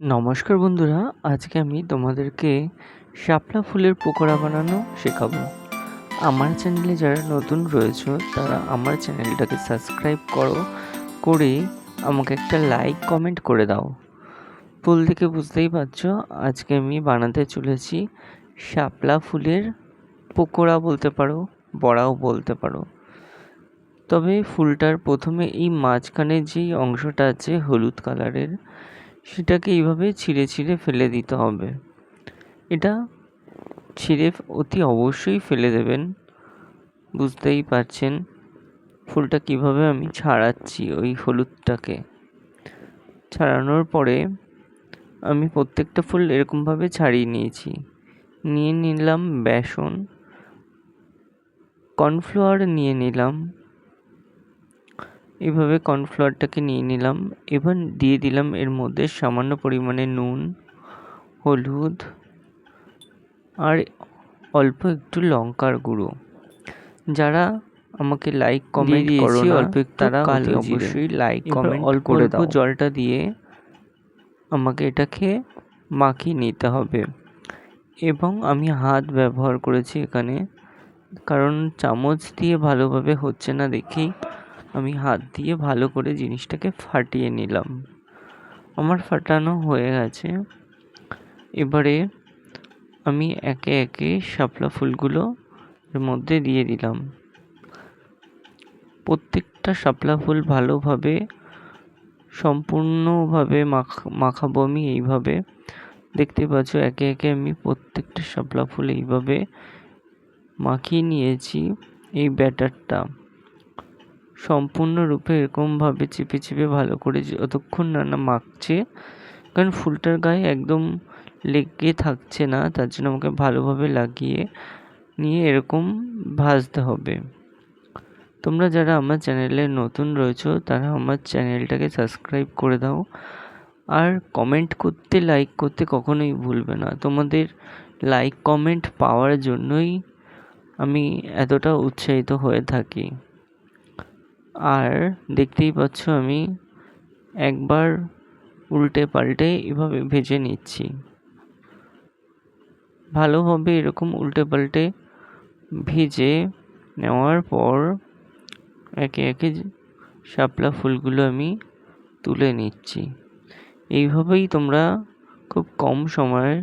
নমস্কার বন্ধুরা, আজকে আমি তোমাদেরকে শাপলা ফুলের পকোড়া বানানো শেখাবো। আমার চ্যানেলে যারা নতুন রয়েছে, তারা আমার চ্যানেলটাকে সাবস্ক্রাইব করো, করে আমাকে একটা লাইক, কমেন্ট করে দাও। ফুল থেকে বুঝতেই পারছ, আজকে আমি বানাতে চলেছি শাপলা ফুলের পকোড়া বলতে পারো, বড়াও বলতে পারো। তবে ফুলটার প্রথমে এই মাঝখানে যেই অংশটা আছে হলুদ কালারের সেটাকে এইভাবে ছিঁড়ে ছিঁড়ে ফেলে দিতে হবে। এটা ছিঁড়ে অতি অবশ্যই ফেলে দেবেন। বুঝতেই পারছেন ফুলটা কীভাবে আমি ছাড়াচ্ছি ওই হলুদটাকে। ছাড়ানোর পরে আমি প্রত্যেকটা ফুল এরকমভাবে ছাড়িয়ে নিয়েছি। নিয়ে নিলাম বেসন, কর্নফ্লাওয়ার নিয়ে নিলাম। এভাবে কর্নফ্লাওয়ারটাকে নিয়ে নিলাম। এবার দিয়ে দিলাম এর মধ্যে সামান্য পরিমাণে নুন হলুদ আর অল্প একটু লঙ্কার গুঁড়ো। যারা আমাকে লাইক কমেন্ট করো অল্প তারা অবশ্যই লাইক কমেন্ট অল্প অল্প জলটা দিয়ে আমাকে এটাকে মাখিয়ে নিতে হবে। এবং আমি হাত ব্যবহার করেছি এখানে কারণ চামচ দিয়ে ভালোভাবে হচ্ছে না দেখেই। আমি হাত দিয়ে ভালো করে জিনিসটাকে ফাটিয়ে নিলাম। আমার ফাটানো হয়ে গেছে। এবারে আমি একে একে শাপলা ফুলগুলো এর মধ্যে দিয়ে দিলাম। প্রত্যেকটা শাপলা ফুল ভালোভাবে, সম্পূর্ণভাবে মাখাবো আমি এইভাবে। দেখতে পাচ্ছ, একে একে আমি প্রত্যেকটা শাপলা ফুল এইভাবে মাখিয়ে নিয়েছি এই ব্যাটারটা। সম্পূর্ণরূপে এরকমভাবে চেপে চেপে ভালো করে যতক্ষণ না না মাখছে। কারণ ফুলটার গায়ে একদম লেগে থাকছে না, তার জন্য আমাকে ভালোভাবে লাগিয়ে নিয়ে এরকম ভাজতে হবে। তোমরা যারা আমার চ্যানেলে নতুন রয়েছো, তারা আমার চ্যানেলটাকে সাবস্ক্রাইব করে দাও। আর কমেন্ট করতে, লাইক করতে কখনোই ভুলবে না। তোমাদের লাইক, কমেন্ট পাওয়ার জন্যই আমি এতটা উৎসাহিত হয়ে থাকি। আর দেখতেই পাচ্ছ আমি একবার উল্টে পাল্টে এভাবে ভেজে নিচ্ছি। ভালোভাবে এরকম উল্টে পাল্টে ভেজে নেওয়ার পর একে একে শাপলা ফুলগুলো আমি তুলে নিচ্ছি। এইভাবেই তোমরা খুব কম সময়ের